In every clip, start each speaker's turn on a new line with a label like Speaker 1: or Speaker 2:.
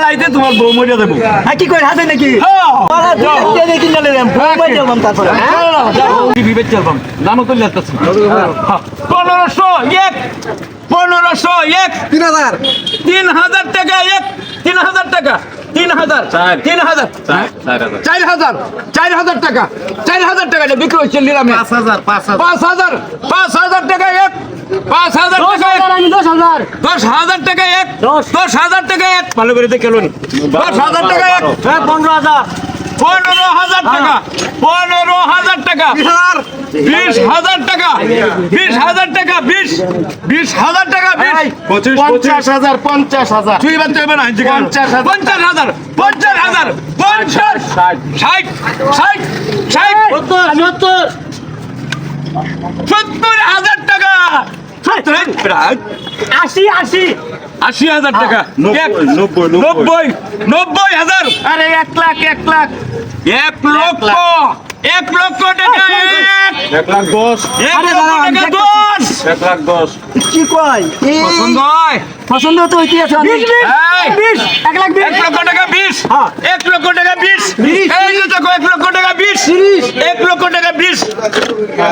Speaker 1: চালাইতে তোমার বউ মরিয়া দেবো
Speaker 2: হ্যাঁ কি করে হাতে নাকি?
Speaker 1: হ্যাঁ। পনেরোশো এক পনেরোশো এক।
Speaker 2: তিন হাজার।
Speaker 1: তিন হাজার টাকা এক তিন হাজার টাকা তিন হাজার তিন হাজার। চার হাজার। চার হাজার টাকা চার হাজার টাকা বিক্রি হচ্ছে নিলামে।
Speaker 3: পাঁচ হাজার পাঁচ হাজার।
Speaker 1: পাঁচ হাজার টাকা এক পাঁচ হাজার টাকা
Speaker 2: হাজার
Speaker 1: দশ হাজার টাকা এক।
Speaker 2: দশ।
Speaker 1: দশ হাজার টাকা এক। ভালো করে দেখে লোন। দশ হাজার টাকা এক।
Speaker 2: হ্যাঁ পনেরো হাজার।
Speaker 1: পনেরো হাজার টাকা। পনেরো হাজার টাকা। বিশ হাজার। টাকা। বিশ হাজার টাকা বিশ। বিশ হাজার টাকা
Speaker 3: পঞ্চাশ হাজার পঞ্চাশ হাজার।
Speaker 1: তুই তুই এবার আনছি
Speaker 3: পঞ্চাশ হাজার।
Speaker 1: পঞ্চাশ হাজার পঞ্চাশ হাজার পঞ্চাশ। ষাট ষাট ষাট।
Speaker 2: সত্তর সত্তর।
Speaker 1: সত্তর হাজার হাজার।
Speaker 2: আশি আশি।
Speaker 1: আশি হাজার টাকা।
Speaker 3: নব্বই, নব্বই,
Speaker 1: হাজার।
Speaker 3: আরে এক লাখ এক লাখ।
Speaker 1: এক লক্ষ এক লক্ষ টাকা। এক
Speaker 3: লাখ দশ।
Speaker 1: এক লক্ষ টাকা দশ।
Speaker 3: এক লাখ দশ।
Speaker 2: কি কয়?
Speaker 1: পছন্দ হয়?
Speaker 2: পছন্দ তো হইতে আছে বিশ বিশ এক লাখ বিশ।
Speaker 1: এক লক্ষ টাকা বিশ।
Speaker 2: হ্যাঁ।
Speaker 1: এক লক্ষ টাকা বিশ। এই যে দেখো এক লক্ষ টাকা বিশ।
Speaker 2: তিরিশ।
Speaker 1: এক লক্ষ টাকা বিশ।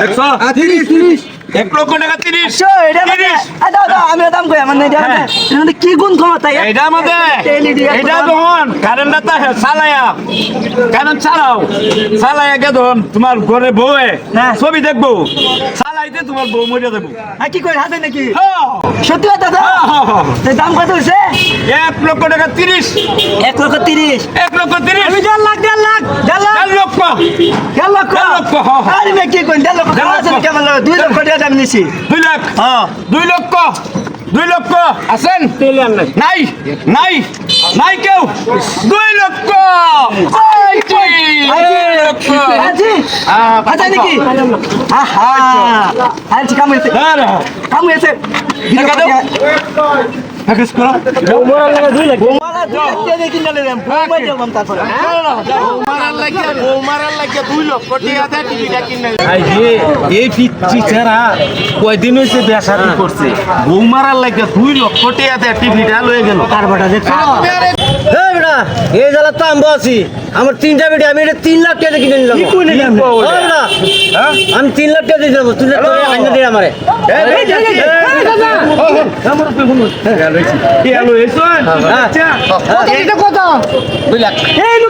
Speaker 1: দেখছ
Speaker 2: তিরিশ তিরিশ।
Speaker 1: এক লক্ষ টাকা তিরিশ।
Speaker 2: এটা আমি দাম কই? আমার এটা মানে কি গুণ ক্ষমতা? এ?
Speaker 1: এইটা আমাদের
Speaker 2: দাম।
Speaker 1: তখন কারেন্টটা তা চালায়া কারেন্ট ছাড়াও। চালায়া গে তখন তোমার ঘরে বউয়ে।
Speaker 2: হ্যাঁ।
Speaker 1: ছবি দেখব। চালাইতে তোমার বউ মরিয়া দেবো
Speaker 2: হ্যাঁ, কি করে হাতে নাকি?
Speaker 1: হ্যাঁ।
Speaker 2: সত্যি কথা দাম কত হয়েছে
Speaker 1: এক লক্ষ টাকা তিরিশ।
Speaker 2: এক লক্ষ তিরিশ।
Speaker 1: এক লক্ষ তিরিশ।
Speaker 2: আমি দেড় লাখ দেড় লাখ দেড় লাখ।
Speaker 1: লক্ষ।
Speaker 2: লক্ষ
Speaker 1: লক্ষ, হ্যাঁ, হ্যাঁ।
Speaker 2: আরে কি করেন দেড় লক্ষ। আছে কেমন লাগে দুই লক্ষ টাকা দাম নিছি।
Speaker 1: দুই লাখ।
Speaker 2: হ্যাঁ
Speaker 1: দুই লক্ষ। দুই লক্ষ। আছেন নাই নাই নাই কেউ। দুই লক্ষ। এই যে, দুই লক্ষ।
Speaker 2: আজি নাকি? আহা। আজ কাম হয়েছে
Speaker 1: প্যাকেজ করো।
Speaker 2: মালা দুই লাখ তারপরে
Speaker 3: দুই লক্ষ টাকা দেয় টিভিটা কিনে
Speaker 4: এই যে এই পিচ্ছি ছাড়া কয়দিন হয়েছে বেসারি করছে
Speaker 3: বৌমারার লাগিয়া দুই লক্ষ টাকা দেয় টিভিটা লয়ে গেল
Speaker 2: দেখছ
Speaker 5: এই বেটা এই জ্বালা তো আমি আছি আমার তিনটা বেটি আমি এটা তিন লাখ টাকা কিনে নিলাম আমি তিন লাখ টাকা দিয়ে দেবো তুই আইনা দিয়ে আমারে
Speaker 1: আচ্ছা।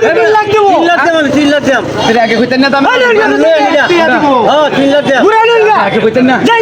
Speaker 2: তিন লাখ দেবো
Speaker 5: তিন লাখ দেবো আমি তিন লাখ দেব
Speaker 1: এটা আগে কইতেন না দাম?
Speaker 5: হ্যাঁ তিন লাখ দেব
Speaker 2: ঘুরে নিন গা
Speaker 1: আগে কইতেন না?
Speaker 2: যাই,